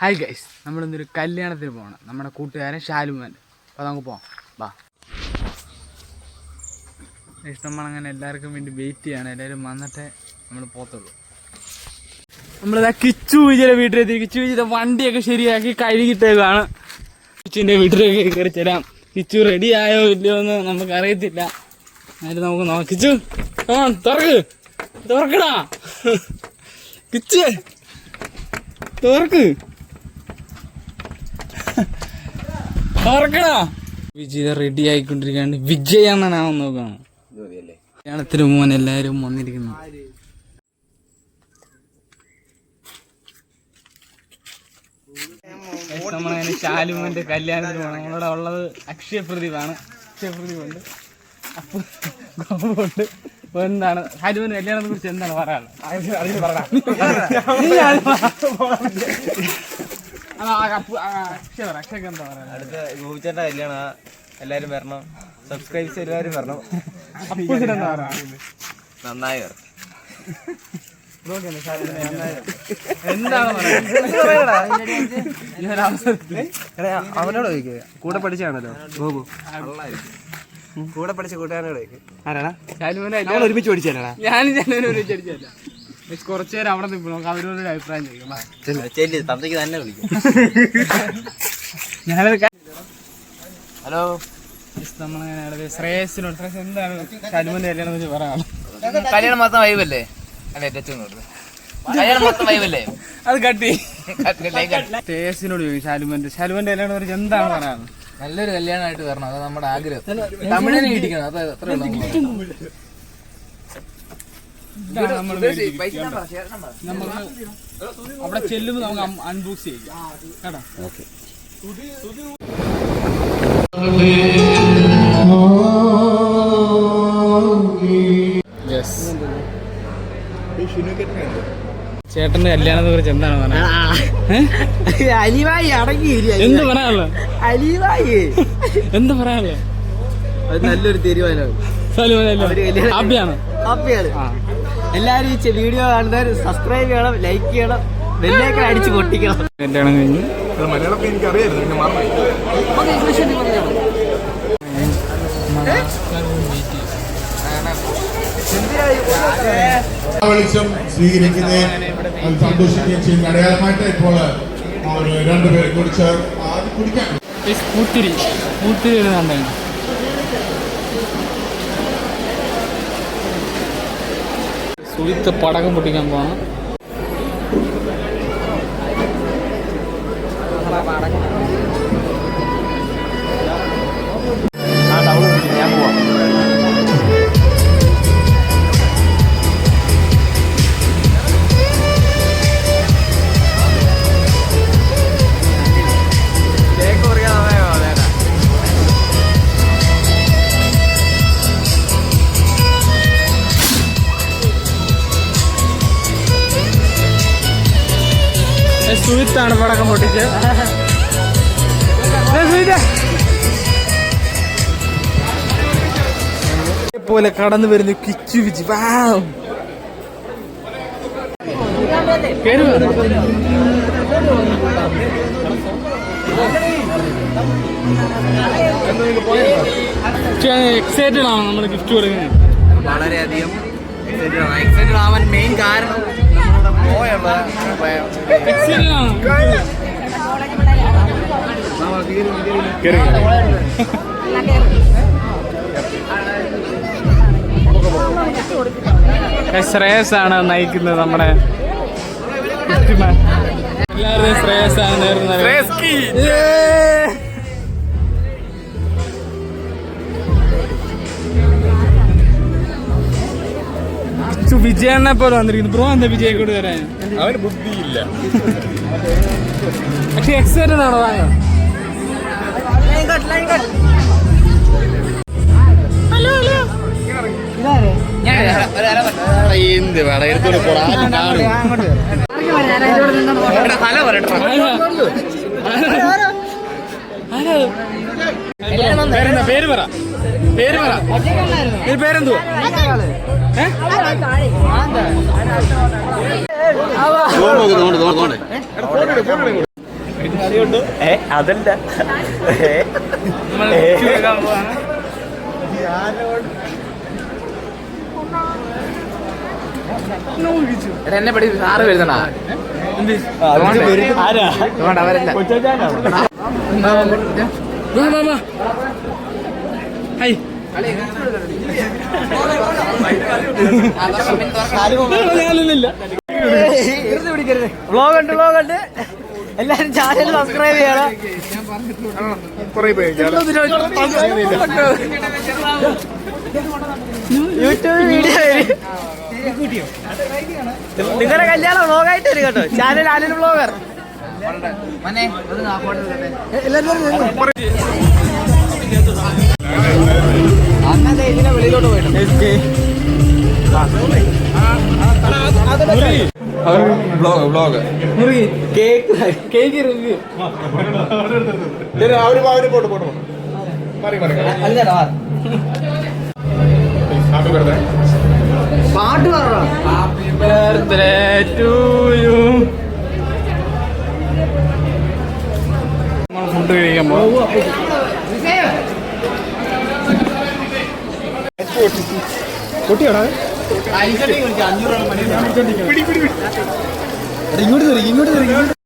Hi guys നമ്മളിന്നൊരു കല്യാണത്തിന് പോകണം നമ്മുടെ കൂട്ടുകാരൻ ഷാലുമാൻ. അപ്പോൾ നമുക്ക് പോവാം. വാ. ഗൈസ് നമ്മളങ്ങനെ എല്ലാവർക്കും വേണ്ടി വെയിറ്റ് ചെയ്യാണ്. എല്ലാവരും വന്നിട്ടേ നമ്മൾ പോത്തുള്ളൂ നമ്മളിതാ കിച്ചു വിജയുടെ വീട്ടിലെത്തി. കിച്ചു വിജയുടെ വണ്ടിയൊക്കെ ശരിയാക്കി കഴുകിട്ടേക്കാണ് കിച്ചുവിന്റെ വീട്ടിലേക്ക് കയറി തരാം കിച്ചു റെഡി ആയോ ഇല്ലയോ എന്ന് നമുക്ക് അറിയത്തില്ല എന്നാലും നമുക്ക് നോക്കാം. കിച്ചു ആ തുറക്ക്. തുറക്കടാ. കിച്ചു തുറക്ക്. തുറക്കടാ വിജയ റെഡി ആയിക്കൊണ്ടിരിക്കുകയാണ് വിജയ് എന്നാണ് നോക്കാണ്. കല്യാണത്തിന് മോൻ എല്ലാരും വന്നിരിക്കുന്നു. നമ്മളങ്ങനെ ശാലുമോന്റെ കല്യാണത്തിന് പോകണം നമ്മളിവിടെ ഉള്ളത് അക്ഷയ പ്രദീപാണ് അക്ഷയ പ്രദീപുണ്ട് അപ്പൊ ഗോപുണ്ട് എന്താണ്? ശാലുമോന്റെ കല്യാണത്തെ കുറിച്ച് എന്താണ് പറയാനുള്ളത്? അടുത്ത ഗോപിച്ചേട്ടന്റെ കല്യാണ എല്ലാരും വരണം. സബ്സ്ക്രൈബ് എല്ലാവരും വരണം. നന്നായി വരണം. അവനോട് ചോദിക്കുക കൂടെ പഠിച്ചാണല്ലോ ഗോപു. കൂടെ പഠിച്ച കൂട്ടുകാരനോട് ചോദിക്കുക ആരാടാ? നമ്മൾ ഒരുമിച്ച് പഠിച്ചാലാ ഞാനും ഒരുമിച്ച് പഠിച്ചല്ല കുറച്ചു നേരം അവിടെ നിൽക്കും നമുക്ക് അവരോട് ഒരു അഭിപ്രായം ചോദിക്കാം. തന്തയ്ക്ക് തന്നെ വിളിക്കും. ഞാനത് ഹലോ. നമ്മളെ ശ്രേയസിനോട് ശ്രേയസ് എന്താണ് ശാലുമോന്റെ കല്യാണം എന്ന് പറയാം. കല്യാണം മാത്രം വൈബല്ലേ അല്ലേ? ടച്ചും കല്യാണം മൊത്തം വൈബല്ലേ അത് കട്ടി ശ്രേയസിനോട് ചോദിക്കും ശാലുമന്റെ ശാലുമോന്റെ കല്യാണം കുറിച്ച് എന്താണ് പറയാറ് നല്ലൊരു കല്യാണമായിട്ട് വരണം. അത് നമ്മുടെ ആഗ്രഹം. തമിഴിനെ ഇടിക്കണം. അത് അത്ര ഇതാണ് നമ്മൾ നമുക്ക് അവിടെ ചെല്ലുമ്പോൾ നമുക്ക് അൺബോക്സ് ചെയ്യും. കേട്ടോ? ചേട്ടന്റെ കല്യാണത്തെ കുറിച്ച് എന്താണ് അലിവായി അടങ്ങി എന്ത് പറയാനുള്ളത് അലിവായി. എന്ത് പറയാനുള്ളത് അത് നല്ലൊരു തീരുമാനമാണ്. അഭ്യാണ് ഹാപ്പിയാണ് ഹാപ്പിയാണ് എല്ലാരും ഈ വീഡിയോ കാണുന്നവർ സബ്സ്ക്രൈബ് ചെയ്യണം ലൈക്ക് ചെയ്യണം ബെല്ലേക്ക് അടിച്ച് പൊട്ടിക്കണം. കല്യാണം കഴിഞ്ഞു. മലയാളം എനിക്ക് അറിയായിരുന്നു പിന്നെ വെളിച്ചം സ്വീകരിക്കുകയും അത് സന്തോഷിക്കുകയും ചെയ്യുന്ന അടയാളമായിട്ട് ഇപ്പോൾ രണ്ടുപേരെ കുറിച്ച് ആദ്യം കുടിക്കാൻ പൂത്തിരി പൂത്തിരി ഒരു സുഹിത്ത് പടക്കം പൊട്ടിക്കാൻ പോകണം സുഹിത്താണ് പടക്കം പൊട്ടിച്ച് പോലെ കടന്നു വരുന്നു കിച്ചു വിച്ച് എക്സൈറ്റഡ് ആണ് നമ്മൾ ഗിഫ്റ്റ് കൊടുക്കുന്നത്. വളരെയധികം എക്സൈറ്റഡ് ആവാൻ മെയിൻ കാരണം പോയുള്ള ശ്രേയസ് ആണ് നയിക്കുന്നത് നമ്മുടെ. എല്ലാവരുടെയും ശ്രേയസ് ആണ് നേരുന്നത് വിജയണ്ണെ പോലെ വന്നിരിക്കുന്നു. ബ്രോ എന്താ വിജയ കൂടെ തരാൻ അവന് ബുദ്ധിയില്ല. പക്ഷെ എക്സൈറ്റഡ് ആണോ വാങ്ങാൻ എന്ത് വേണം എടുത്തോണ്ട് പോടാ ആരും കാണും. ഹലോ പറയട്ടെ. പേരെന്താ? പേര് പറ. പേര് പറ. പേരെന്തുവാ? ഏ? അതല്ല. എന്നെ പഠി സാറ് വരുന്നടാ. ആരാ? അതുകൊണ്ട് അവരല്ല. വാ, വാ, വാ. ഹൈ ഞാനൊന്നുമില്ല. വ്ളോഗ് ഉണ്ട് വ്ളോഗ് ഉണ്ട് എല്ലാരും ചാനൽ സബ്സ്ക്രൈബ് ചെയ്യണം. യൂട്യൂബ് വീഡിയോ നിങ്ങളുടെ കല്യാണം വ്ളോഗായിട്ട് വരും കേട്ടോ. ചാനൽ ആനൽ വ്ളോഗർ. മനെ ഒന്ന് ആ ഫോട്ടോ എടുക്കട്ടെ. അന്നത്തെ ഇതിനെ വെളിയിലോട്ട് പോയിട്ടുണ്ട് കേക്ക് കേക്ക് റിവ്യൂ. അല്ലടാ. പാട്ട് happy birthday to you food കഴിക്കാൻ പോകും ഇങ്ങോട്ട് തരും ഇങ്ങോട്ട് തരും